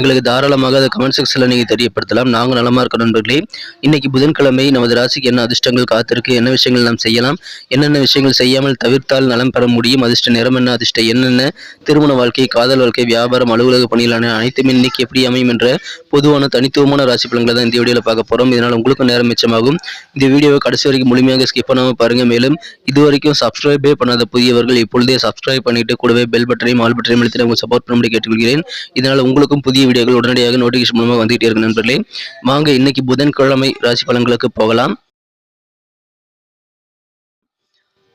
எங்களுக்கு தாராளமாக அதை கமெண்ட் செக்ஷனில் நீங்கள் தெரியப்படுத்தலாம். நாங்கள் நலமாக இருக்க நண்பர்களே. இன்னைக்கு புதன்கிழமை நமது ராசிக்கு என்ன அதிர்ஷ்டங்கள் காத்திருக்கு என்ன விஷயங்கள் நாம் செய்யலாம் என்னென்ன விஷயங்கள் செய்யாமல் தவிர்த்தால் நலம் பெற முடியும் அதிர்ஷ்ட நிறம் என்ன அதிர்ஷ்ட என்னென்ன திருமண வாழ்க்கை காதல் வாழ்க்கை வியாபாரம் அலுவலக பணிகளான அனைத்துமே இன்னைக்கு எப்படி அமையும் என்ற பொதுவான தனித்துவமான ராசி பலன்களை தான் இந்த வீடியோவில் பார்க்க போகிறோம் இதனால் உங்களுக்கும் நேரம் மிச்சமாகும். இந்த வீடியோவை கடைசி வரைக்கும் முழுமையாக ஸ்கிப் பண்ணாமல் பாருங்க. மேலும் இது வரைக்கும் சப்ஸ்கிரைபே பண்ணாத புதியவர்கள் இப்பொழுதே சப்ஸ்கிரைப் பண்ணிட்டு கூடவே பெல் பட்டனையும் ஆல் பட்டனையும் அழுத்தி உங்கள் சப்போர்ட் பண்ணும்படி கேட்டுக்கொள்கிறேன். இதனால் உங்களுக்கும் புதிய வீடியோக்கள் உடனடியாக நோட்டிஃபிகேஷன் மூலமாக வந்துகிட்டே இருக்கு நண்பர்களே. வாங்க இன்னைக்கு புதன்கிழமை ராசி பலன்களுக்கு போகலாம்.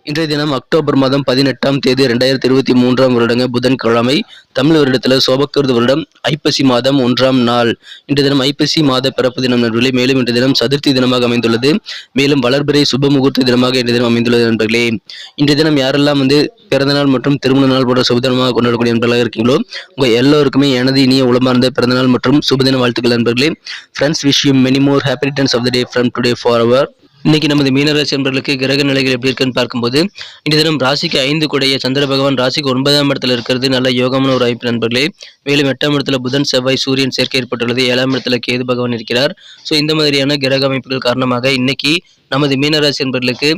இன்றைய தினம் அக்டோபர் மாதம் பதினெட்டாம் தேதி ரெண்டாயிரத்தி இருபத்தி மூன்றாம் வருடங்க புதன்கிழமை தமிழ் வருடத்தில் சோபக்கிருது வருடம் ஐப்பசி மாதம் ஒன்றாம் நாள். இன்றைய தினம் ஐப்பசி மாத பிறப்பு தினம் நண்பர்களே மேலும் இன்றைய தினம் சதுர்த்தி தினமாக அமைந்துள்ளது. மேலும் வளர்பிறை சுப முகூர்த்த தினமாக இன்றைய தினம் அமைந்துள்ளது நண்பர்களே. இன்றைய தினம் யாரெல்லாம் வந்து பிறந்தநாள் மற்றும் திருமண நாள் போன்ற சுபதினமாக கொண்டாடக்கூடிய நண்பர்களாக இருக்கீங்களோ உங்கள் எல்லோருக்குமே எனது இனிய உளமார்ந்த பிறந்தநாள் மற்றும் சுபதின வாழ்த்துக்கள் நண்பர்களே. Friends wish you many more happy returns of the day from today for our இன்னைக்கு நமது மீனராசி என்பர்களுக்கு கிரக நிலைகள் எப்படி இருக்குன்னு பார்க்கும்போது இந்த தினம் ராசிக்கு ஐந்து கூடிய சந்திர பகவான் ராசிக்கு ஒன்பதாம் இடத்துல இருக்கிறது. நல்ல யோகமான ஒரு வாய்ப்பு நண்பர்களே. மேலும் எட்டாம் இடத்துல புதன் செவ்வாய் சூரியன் சேர்க்கை ஏற்பட்டுள்ளது. ஏழாம் இடத்துல கேது பகவான் இருக்கிறார். ஸோ இந்த மாதிரியான கிரக அமைப்புகள் காரணமாக இன்னைக்கு நமது மீனராசி என்பர்களுக்கு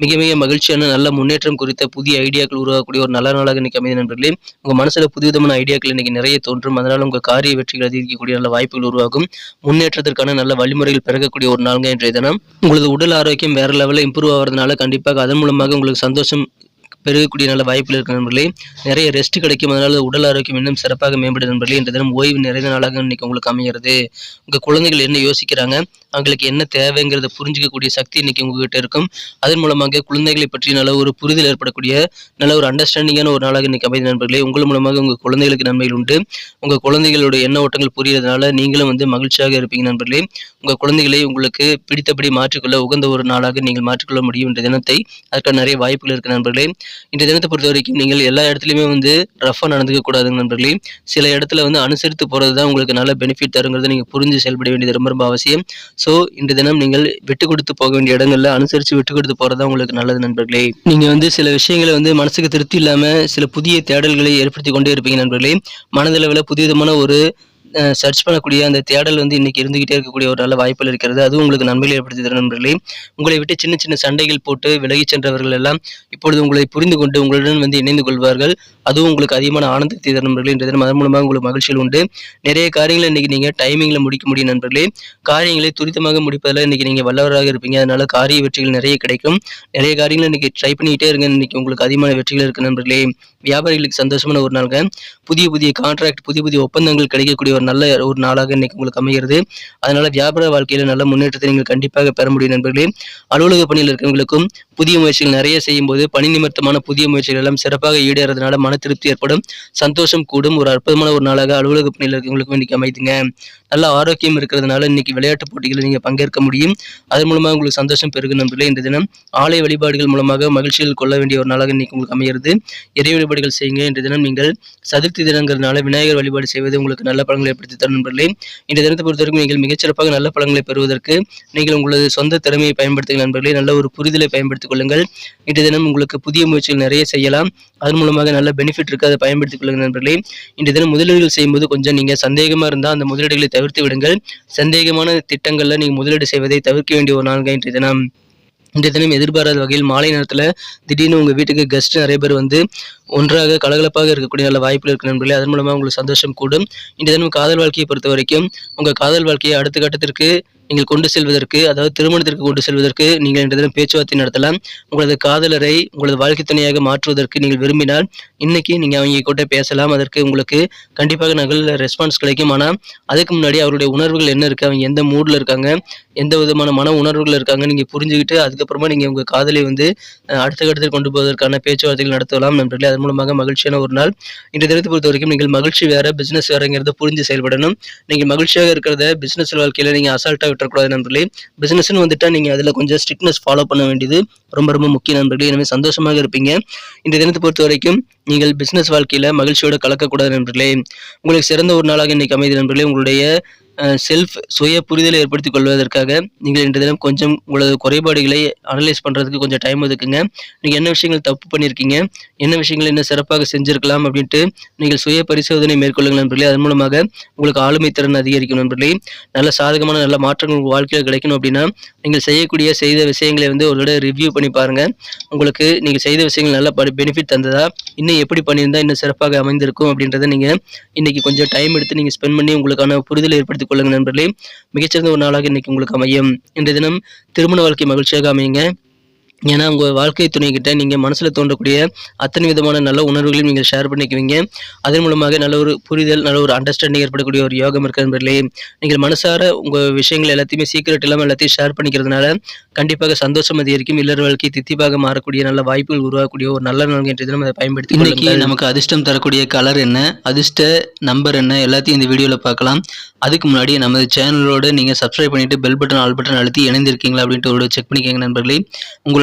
மிக மிக மகிழ்ச்சியான நல்ல முன்னேற்றம் குறித்த புதிய ஐடியாக்கள் உருவாக்கக்கூடிய ஒரு நல்ல நாளாக இன்னைக்கு அமைதி நண்பர்களே. உங்க மனசுல புதுவிதமான ஐடியாக்கள் இன்னைக்கு நிறைய தோன்றும். அதனால உங்க காரிய வெற்றிகள் அதிகரிக்கக்கூடிய நல்ல வாய்ப்புகள் உருவாகும். முன்னேற்றத்திற்கான நல்ல வழிமுறைகள் பிறக்கக்கூடிய ஒரு நாளுங்க இன்றைய தினம். உங்களது உடல் ஆரோக்கியம் வேற லெவலில் இம்ப்ரூவ் ஆகிறதுனால கண்டிப்பாக அதன் மூலமாக உங்களுக்கு சந்தோஷம் பெருகக்கூடிய நல்ல வாய்ப்புகள் இருக்கிற நண்பர்களே. நிறைய ரெஸ்ட் கிடைக்கும். அதனால உடல் ஆரோக்கியம் இன்னும் சிறப்பாக மேம்படும் நண்பர்களே. இந்த தினம் ஓய்வு நிறைந்த நாளாக இன்னைக்கு உங்களுக்கு அமைகிறது. உங்கள் குழந்தைகள் என்ன யோசிக்கிறாங்க? அவங்களுக்கு என்ன தேவைங்கிறத புரிஞ்சிக்கக்கூடிய சக்தி இன்னைக்கு உங்ககிட்ட இருக்கும். அதன் மூலமாக குழந்தைகளை பற்றி நல்ல ஒரு புரிதல் ஏற்படக்கூடிய நல்ல ஒரு அண்டர்ஸ்டாண்டிங்கான ஒரு நாளாக இன்னைக்கு அமைதி நண்பர்களே. உங்கள் மூலமாக உங்கள் குழந்தைகளுக்கு நன்மைகள் உண்டு. உங்கள் குழந்தைகளோட எண்ண ஓட்டங்கள் புரியறதுனால நீங்களும் வந்து மகிழ்ச்சியாக இருப்பீங்க நண்பர்களே. உங்கள் குழந்தைகளை உங்களுக்கு பிடித்தபடி மாற்றிக்கொள்ள உகந்த ஒரு நாளாக நீங்கள் மாற்றிக்கொள்ள முடியும் என்ற தினத்தை அதற்கான நிறைய வாய்ப்புகள் இருக்கு நண்பர்களே. இந்த தினத்தை பொறுத்த வரைக்கும் நீங்கள் எல்லா இடத்துலையுமே வந்து ரஃபாக நடந்துக்க கூடாதுங்க நண்பர்களே. சில இடத்துல வந்து அனுசரித்து போகிறது தான் உங்களுக்கு நல்ல பெனிஃபிட் தருங்கிறத நீங்கள் புரிஞ்சு செயல்பட வேண்டியது ரொம்ப ரொம்ப அவசியம். ஸோ இந்த தினம் நீங்கள் விட்டு கொடுத்து போக வேண்டிய இடங்களில் அனுசரித்து விட்டு கொடுத்து போகிறது தான் உங்களுக்கு நல்லது நண்பர்களே. நீங்கள் வந்து சில விஷயங்களை வந்து மனசுக்கு திருப்தி இல்லாமல் சில புதிய தேடல்களை ஏற்படுத்தி கொண்டே இருப்பீங்க நண்பர்களே. மனதளவில் புதியதமான ஒரு சர்ச் பண்ணக்கூடிய அந்த தேடல் வந்து இன்னைக்கு இருந்துகிட்டே இருக்கக்கூடிய ஒரு நல்ல வாய்ப்புகள் இருக்கிறது. அதுவும் உங்களுக்கு நன்மைகளை ஏற்படுத்தி தரும் நண்பர்களே. உங்களை விட்டு சின்ன சின்ன சண்டைகள் போட்டு விலகி சென்றவர்கள் எல்லாம் இப்பொழுது உங்களை புரிந்து கொண்டு உங்களுடன் வந்து இணைந்து கொள்வார்கள். அதுவும் உங்களுக்கு அதிகமான ஆனந்தத்தை தரும் நண்பர்களே. இன்றைய தினம் அதன் மூலமாக உங்களுக்கு மகிழ்ச்சியில் உண்டு. நிறைய காரியங்களை இன்னைக்கு நீங்க டைமிங்ல முடிக்க முடியும் நண்பர்களே. காரியங்களை துரிதமாக முடிப்பதில் இன்னைக்கு நீங்க வல்லவராக இருப்பீங்க. அதனால காரிய வெற்றிகள் நிறைய கிடைக்கும். நிறைய காரியங்களை இன்னைக்கு ட்ரை பண்ணிக்கிட்டே இருங்க. இன்னைக்கு உங்களுக்கு அதிகமான வெற்றிகள் இருக்கு நண்பர்களே. வியாபாரிகளுக்கு சந்தோஷமான ஒரு நாளுங்க. புதிய புதிய கான்ட்ராக்ட் புதிய புதிய ஒப்பந்தங்கள் கிடைக்கக்கூடிய ஒரு நல்ல ஒரு நாளாக இன்னைக்கு உங்களுக்கு அமைகிறது. அதனால வியாபார வாழ்க்கையில நல்ல முன்னேற்றத்தை நீங்கள் கண்டிப்பாக பெற முடியும் நண்பர்களே. அலுவலக பணியில் இருக்கிறவங்களுக்கும் புதிய முயற்சிகள் நிறைய செய்யும் போது பணி நிமித்தமான புதிய முயற்சிகள் எல்லாம் சிறப்பாக ஈடேறதுனால மன திருப்தி ஏற்படும் சந்தோஷம் கூடும். ஒரு அற்புதமான ஒரு நாளாக அலுவலக பணியில் இருக்கவங்களுக்கு இன்னைக்கு அமைதுங்க. நல்ல ஆரோக்கியம் இருக்கிறதுனால இன்னைக்கு விளையாட்டு போட்டிகளில் நீங்க பங்கேற்க முடியும். அதன் மூலமாக உங்களுக்கு சந்தோஷம் பெருகும் நண்பர்களே. இந்த தினம் ஆலய வழிபாடுகள் மூலமாக மகிழ்ச்சியில் கொள்ள வேண்டிய ஒரு நாளாக இன்னைக்கு உங்களுக்கு அமைகிறது இறை வழிபாடுகள் செய்யுங்க. இன்றைய தினம் நீங்கள் சதுர்த்தி தினங்கிறதுனால விநாயகர் வழிபாடு செய்வது உங்களுக்கு நல்ல பலன்களை ஏற்படுத்தி தரும் நண்பர்களே. இந்த தினத்தை பொறுத்தவரைக்கும் நீங்கள் மிகச்சிறப்பாக நல்ல பலன்களை பெறுவதற்கு நீங்கள் உங்களது சொந்த திறமையை பயன்படுத்துங்கள் நண்பர்களே. நல்ல ஒரு புரிதலை பயன்படுத்தி பயன்படுத்திக் கொள்ளுங்கள் இன்று தினம் உங்களுக்கு புதிய முயற்சிகள் நிறைய செய்யலாம். அதன் மூலமாக நல்ல பெனிஃபிட் இருக்கு அதை பயன்படுத்திக் கொள்ளுங்கள் நண்பர்களே. இன்று தினம் முதலீடுகள் செய்யும்போது கொஞ்சம் நீங்க சந்தேகமா இருந்தால் அந்த முதலீடுகளை தவிர்த்து விடுங்கள். சந்தேகமான திட்டங்களில் நீங்கள் முதலீடு செய்வதை தவிர்க்க வேண்டிய ஒரு நாள்கள் இன்றைய தினம். இன்றைய தினம் எதிர்பாராத வகையில் மாலை நேரத்தில் திடீர்னு உங்கள் வீட்டுக்கு கெஸ்ட் நிறைய பேர் வந்து ஒன்றாக கலகலப்பாக இருக்கக்கூடிய நல்ல வாய்ப்புகள் இருக்கு நண்பர்களே. அதன் மூலமாக உங்களுக்கு சந்தோஷம் கூடும். இன்றைய தினம் காதல் வாழ்க்கையை பொறுத்த வரைக்கும் உங்கள் காதல் வாழ்க்கையை அடுத்த கட்டத்திற்கு நீங்கள் கொண்டு செல்வதற்கு அதாவது திருமணத்திற்கு கொண்டு செல்வதற்கு நீங்கள் இன்றைய தினம் பேச்சுவார்த்தை நடத்தலாம். உங்களது காதலரை உங்களது வாழ்க்கை துணையாக மாற்றுவதற்கு நீங்கள் விரும்பினால் இன்னைக்கு நீங்கள் அவங்க கூட பேசலாம். அதற்கு உங்களுக்கு கண்டிப்பாக நல்ல ரெஸ்பான்ஸ் கிடைக்கும். ஆனால் அதுக்கு முன்னாடி அவருடைய உணர்வுகள் என்ன இருக்குது அவங்க எந்த மூடில் இருக்காங்க? எந்த விதமான மன உணர்வுகள் இருக்காங்க? நீங்கள் புரிஞ்சுக்கிட்டு அதுக்கப்புறமா நீங்கள் உங்கள் காதலை வந்து அடுத்த கட்டத்தில் கொண்டு போவதற்கான பேச்சுவார்த்தைகள் நடத்தலாம் நண்பர்களே. அது மூலமாக மகிழ்ச்சியான ஒரு நாள். இன்றைய தினத்தை பொறுத்த வரைக்கும் நீங்கள் மகிழ்ச்சி வேற பிசினஸ் வேறங்கிறத புரிஞ்சு செயல்படணும். நீங்கள் மகிழ்ச்சியாக இருக்கிறத பிஸ்னஸ் வாழ்க்கையில் நீங்கள் அசால்ட்டாக விட்டுறக்கூடாது நண்பர்களே. பிசினஸ்னு வந்துட்டா நீங்கள் அதில் கொஞ்சம் ஸ்ட்ரிக்னஸ் ஃபாலோ பண்ண வேண்டியது ரொம்ப ரொம்ப முக்கிய நண்பர்களே. எனவே சந்தோஷமாக இருப்பீங்க. இந்த தினத்தை பொறுத்த வரைக்கும் நீங்கள் பிசினஸ் வாழ்க்கையில மகிழ்ச்சியோட கலக்கக்கூடாது நண்பர்களே. உங்களுக்கு சிறந்த ஒரு நாளாக இன்னைக்கு அமைதி நண்பர்களே. உங்களுடைய செல்ஃப் சுய புரிதலை ஏற்படுத்திக் கொள்வதற்காக நீங்கள் இன்றைய தினம் கொஞ்சம் உங்களது குறைபாடுகளை அனலைஸ் பண்ணுறதுக்கு கொஞ்சம் டைம் ஒதுக்குங்க. நீங்கள் என்ன விஷயங்கள் தப்பு பண்ணியிருக்கீங்க என்ன விஷயங்கள் இன்னும் சிறப்பாக செஞ்சுருக்கலாம் அப்படின்ட்டு நீங்கள் சுய பரிசோதனை மேற்கொள்ளுங்கள் நண்பர்களே. அதன் மூலமாக உங்களுக்கு ஆளுமை திறன் அதிகரிக்கும் நண்பர்களே. நல்ல சாதகமான நல்ல மாற்றங்கள் உங்கள் வாழ்க்கையில் கிடைக்கணும் அப்படின்னா நீங்கள் செய்யக்கூடிய செய்த விஷயங்களை வந்து ஒரு தடவை ரிவ்யூ பண்ணி பாருங்கள் உங்களுக்கு நீங்கள் செய்த விஷயங்கள் நல்ல பெனிஃபிட் தந்ததா? இன்னும் எப்படி பண்ணியிருந்தால் இன்னும் சிறப்பாக அமைந்திருக்கும் அப்படின்றத நீங்கள் இன்றைக்கி கொஞ்சம் டைம் எடுத்து நீங்கள் ஸ்பெண்ட் பண்ணி உங்களுக்கான புரிதலை ஏற்படுத்திக் கொள்ளுங்க நண்பர்களே. மிகச்சிறந்த ஒரு நாளாக இன்னைக்கு உங்களுக்கு அமையும். இன்றைய தினம் திருமண வாழ்க்கை மகிழ்ச்சியாக அமையுங்க. ஏன்னா உங்கள் வாழ்க்கை துணைக்கிட்ட நீங்கள் மனசில் தோன்றக்கூடிய அத்தனை விதமான நல்ல உணர்வுகளையும் நீங்கள் ஷேர் பண்ணிக்குவீங்க. அதன் மூலமாக நல்ல ஒரு புரிதல் நல்ல ஒரு அண்டர்ஸ்டாண்டிங் ஏற்படக்கூடிய ஒரு யோகம் இருக்கிற நீங்கள் மனசார உங்கள் விஷயங்கள் எல்லாத்தையுமே சீக்கிரட் இல்லாமல் எல்லாத்தையும் ஷேர் பண்ணிக்கிறதுனால கண்டிப்பாக சந்தோஷம் அதிகரிக்கும். இல்லற வாழ்க்கை தித்திப்பாக மாறக்கூடிய நல்ல வாய்ப்புகள் உருவாகக்கூடிய ஒரு நல்ல நாள் என்ற தினம் அதை பயன்படுத்தி இன்னைக்கு நமக்கு அதிர்ஷ்டம் தரக்கூடிய கலர் என்ன? அதிர்ஷ்ட நம்பர் என்ன? எல்லாத்தையும் இந்த வீடியோவில் பார்க்கலாம். அதுக்கு முன்னாடி நமது சேனலோட நீங்கள் சப்ஸ்கிரைப் பண்ணிட்டு பெல் பட்டன் ஆல் பட்டன் அழுத்தி இணைந்திருக்கீங்களா அப்படின்ட்டு ஒரு செக் பண்ணிக்கோங்க நண்பர்களே.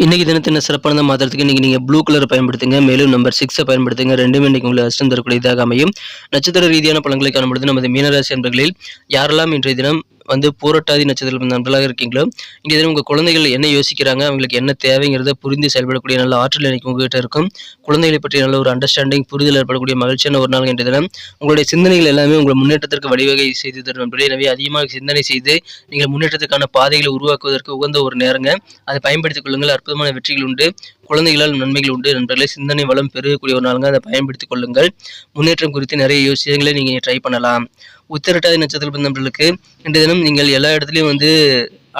இன்னைக்கு தினத்தின சிறப்பான மாதத்துக்கு மாற்றுறதுக்கு இன்னைக்கு நீங்கள் ப்ளூ கலர் பயன்படுத்துங்க. மேலும் நம்பர் சிக்ஸை பயன்படுத்துங்க. ரெண்டுமே இன்னைக்கு உங்களை அஷ்டம் தரக்கூடியதாக அமையும். நட்சத்திர ரீதியான பழங்களை காணும்பொழுது நமது மீனராசி என்பர்களில் யாரெல்லாம் இன்றைய தினம் வந்து பூரட்டாதி நட்சத்திரம் நண்பர்களாக இருக்கீங்களோ இங்கே எதிரும் உங்கள் குழந்தைகள் என்ன யோசிக்கிறாங்க அவங்களுக்கு என்ன தேவைங்கிறத புரிந்து செயல்படக்கூடிய நல்ல ஆற்றல் எனக்கு உங்ககிட்ட இருக்கும். குழந்தைகளை பற்றி நல்ல ஒரு அண்டர்ஸ்டாண்டிங் புரிதல் ஏற்படக்கூடிய மகிழ்ச்சியான ஒரு நாள் இன்றைய தினம். உங்களுடைய சிந்தனைகள் எல்லாமே உங்கள் முன்னேற்றத்திற்கு வழிவகை செய்து தரும் நண்பர்களே. எனவே அதிகமாக சிந்தனை செய்து நீங்கள் முன்னேற்றத்துக்கான பாதைகளை உருவாக்குவதற்கு உகந்த ஒரு நேரங்க. அதை பயன்படுத்திக் கொள்ளுங்கள். அற்புதமான வெற்றிகள் உண்டு. குழந்தைகளால் நன்மைகள் உண்டு நண்பர்களே. சிந்தனை வளம் பெருகக்கூடிய ஒரு நாளுங்க. அதை பயன்படுத்திக் கொள்ளுங்கள். முன்னேற்றம் குறித்து நிறைய யோசியங்களை நீங்கள் ட்ரை பண்ணலாம். உத்திரட்டாதி நட்சத்திர நண்பர்களுக்கு இன்றைய தினம் நீங்கள் எல்லா இடத்துலையும் வந்து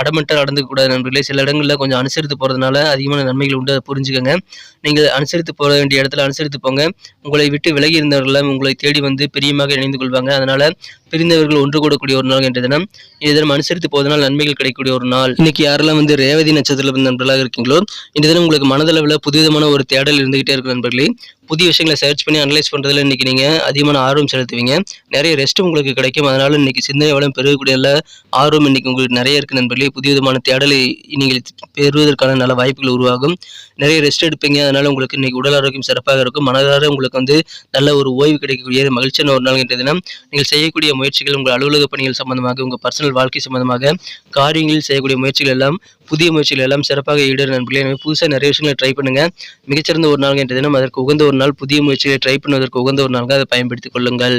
அடமட்டாக நடந்துக்கூடாது நண்பர்களே. சில இடங்களில் கொஞ்சம் அனுசரித்து போகிறதுனால அதிகமான நன்மைகள் உண்டு. அதை புரிஞ்சுக்கோங்க. நீங்கள் அனுசரித்து போக வேண்டிய இடத்துல அனுசரித்து போங்க. உங்களை விட்டு விலகி இருந்தவர்கள் உங்களை தேடி வந்து பிரியமாக இணைந்து கொள்வாங்க. அதனால் பிரிந்தவர்கள் ஒன்று கூடக்கூடிய ஒரு நாள் என்ற தினம் இந்த தினம் அனுசரித்து போவதனால் நன்மைகள் கிடைக்கக்கூடிய ஒரு நாள். இன்னைக்கு யாரெல்லாம் வந்து ரேவதி நட்சத்திரத்தில் நண்பர்களாக இருக்கீங்களோ இந்த தினம் உங்களுக்கு மனதளவில் புதுவிதமான ஒரு தேடல் இருந்துகிட்டே இருக்கும் நண்பர்களே. புதிய விஷயங்களை சர்ச் பண்ணி அனலைஸ் பண்ணுறதுல இன்னைக்கு நீங்கள் அதிகமான ஆர்வம் செலுத்துவீங்க. நிறைய ரெஸ்ட் உங்களுக்கு கிடைக்கும். அதனால் இன்னைக்கு சிந்தனை வளம் பெருகக்கூடிய ஆர்வம் இன்னைக்கு உங்களுக்கு நிறைய இருக்குது நண்பர்களே. புதிய விதமான தேடலை நீங்கள் பெறுவதற்கான நல்ல வாய்ப்புகள் உருவாகும். நிறைய ரெஸ்ட் எடுப்பீங்க. அதனால் உங்களுக்கு இன்னைக்கு உடல் ஆரோக்கியம் சிறப்பாக இருக்கும். மனதார உங்களுக்கு வந்து நல்ல ஒரு ஓய்வு கிடைக்கக்கூடிய மகிழ்ச்சியான ஒரு நாள் என்ற தினம் நீங்கள் செய்யக்கூடிய முயற்சிகள் உங்கள் அலுவலக பணிகள் சம்பந்தமாக உங்கள் பர்சனல் வாழ்க்கை சம்பந்தமாக காரியங்களில் செய்யக்கூடிய முயற்சிகள் எல்லாம் புதிய முயற்சிகள் எல்லாம் சிறப்பாக ஈடுற நண்பர்களே. எனவே புதுசாக நிறைய விஷயங்களை ட்ரை பண்ணுங்கள் மிகச்சிறந்த ஒரு நாள் என்ற தினம் அதற்கு உகந்த ஒரு நாள் புதிய முயற்சிகளை ட்ரை பண்ணுவதற்கு உகந்த ஒரு நாளாக அதை பயன்படுத்திக் கொள்ளுங்கள்.